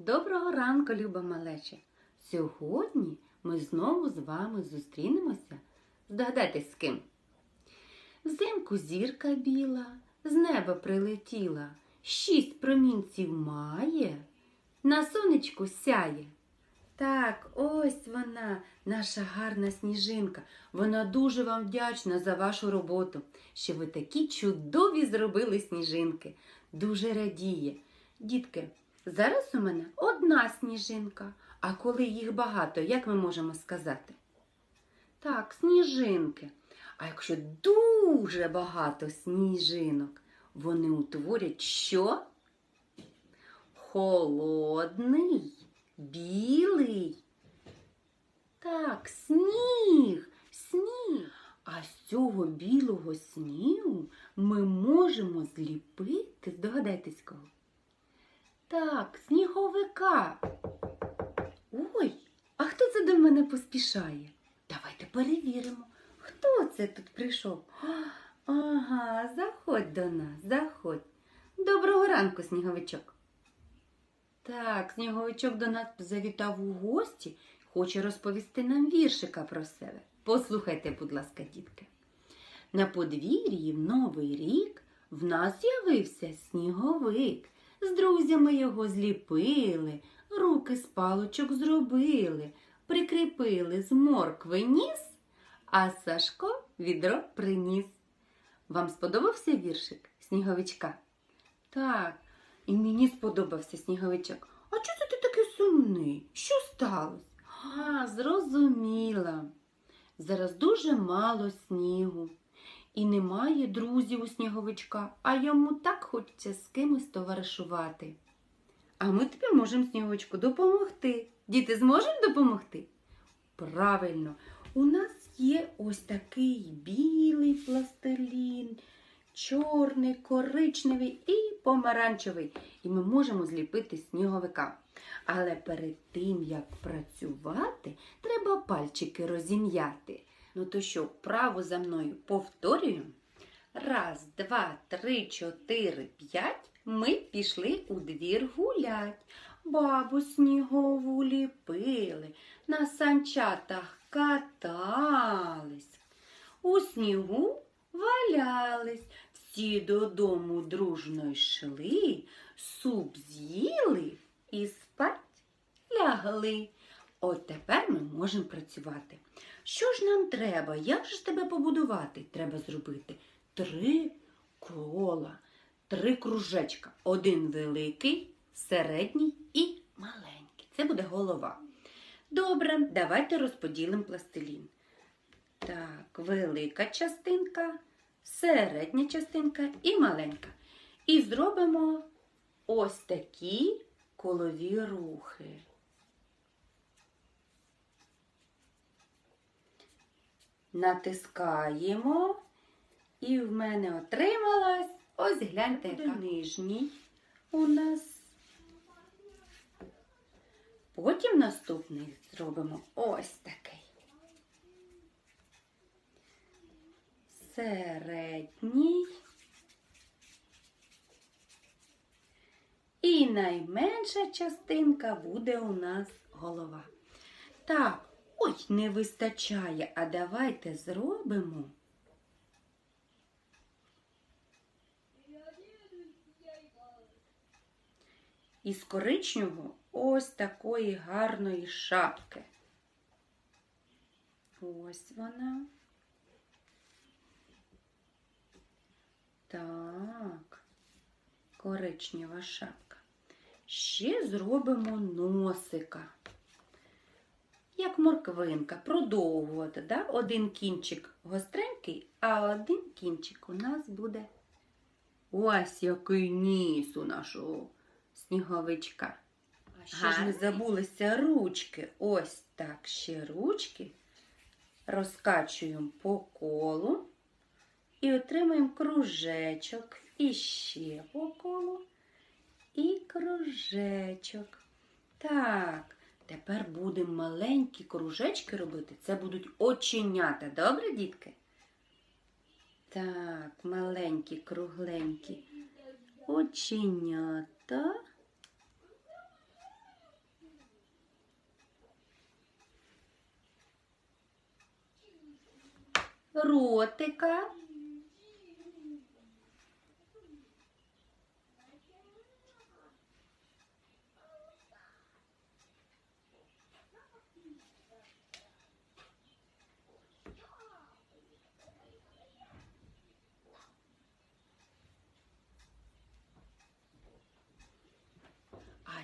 Доброго ранку, люба малече! Сьогодні ми знову з вами зустрінемося. Здогадайтесь з ким? Взимку зірка біла, з неба прилетіла, шість промінців має, на сонечку сяє. Так, ось вона, наша гарна сніжинка. Вона дуже вам вдячна за вашу роботу, що ви такі чудові зробили сніжинки. Дуже радіє. Дітки, зараз у мене одна сніжинка, а коли їх багато, як ми можемо сказати? Так, сніжинки. А якщо дуже багато сніжинок, вони утворять що? Холодний, білий. Так, сніг, сніг. А з цього білого снігу ми можемо зліпити? Так, сніговика. Ой, а хто це до мене поспішає? Давайте перевіримо, хто це тут прийшов. Ага, заходь до нас, заходь. Доброго ранку, сніговичок. Так, сніговичок до нас завітав у гості, хоче розповісти нам віршика про себе. Послухайте, будь ласка, дітки. На подвір'ї в Новий рік в нас з'явився сніговик. З друзями його зліпили, руки з палочок зробили, прикріпили з моркви ніс, а Сашко відро приніс. Вам сподобався віршик сніговичка? Так, і мені сподобався сніговичок. А чого ти такий сумний? Що сталося? А, зрозуміла. Зараз дуже мало снігу. І немає друзів у сніговичка, а йому так хочеться з кимось товаришувати. А ми тобі можемо сніговичку допомогти. Діти зможемо допомогти? Правильно, у нас є ось такий білий пластилін, чорний, коричневий і помаранчевий. І ми можемо зліпити сніговика. Але перед тим, як працювати, треба пальчики розім'яти. Ну то що, право за мною повторюємо. Раз, два, три, чотири, п'ять. Ми пішли у двір гулять. Бабу снігову ліпили, на санчатах катались. У снігу валялись, всі додому дружно йшли, суп з'їли і спать лягли. От тепер ми можемо працювати. Що ж нам треба? Як же ж тебе побудувати? Треба зробити три кола, три кружечка. Один великий, середній і маленький. Це буде голова. Добре, давайте розподілимо пластилін. Так, велика частинка, середня частинка і маленька. І зробимо ось такі колові рухи. Натискаємо, і в мене отрималась, ось гляньте, яка нижній у нас. Потім наступний зробимо ось такий. Середній. І найменша частинка буде у нас голова. Так, ой, не вистачає, а давайте зробимо. Із коричневого ось такої гарної шапки. Ось вона. Так, коричнева шапка. Ще зробимо носика. Як морквинка, продовгувати. Да? Один кінчик гостренький, а один кінчик у нас буде ось який ніс у нашого сніговичка. А ще ж не Гарний. забулися ручки. Ось так ще ручки. Розкачуємо по колу і отримуємо кружечок. І ще по колу. І кружечок. Так, Тепер будемо маленькі кружечки робити. Це будуть оченята, добре, дітки? Так, маленькі, кругленькі. Оченята. Ротика.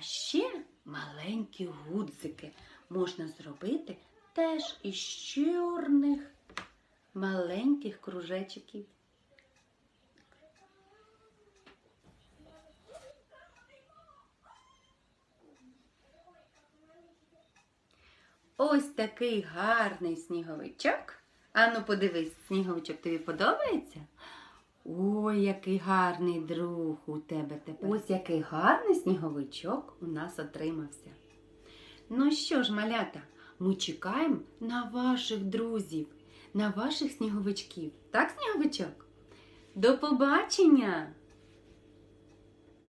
Ще маленькі гудзики можна зробити теж із чорних маленьких кружечків. Ось такий гарний сніговичок. Ану, подивись, сніговичок, тобі подобається? Ой, який гарний друг у тебе тепер. Ось який гарний сніговичок у нас отримався. Ну що ж, малята, ми чекаємо на ваших друзів, на ваших сніговичків. Так, сніговичок? До побачення!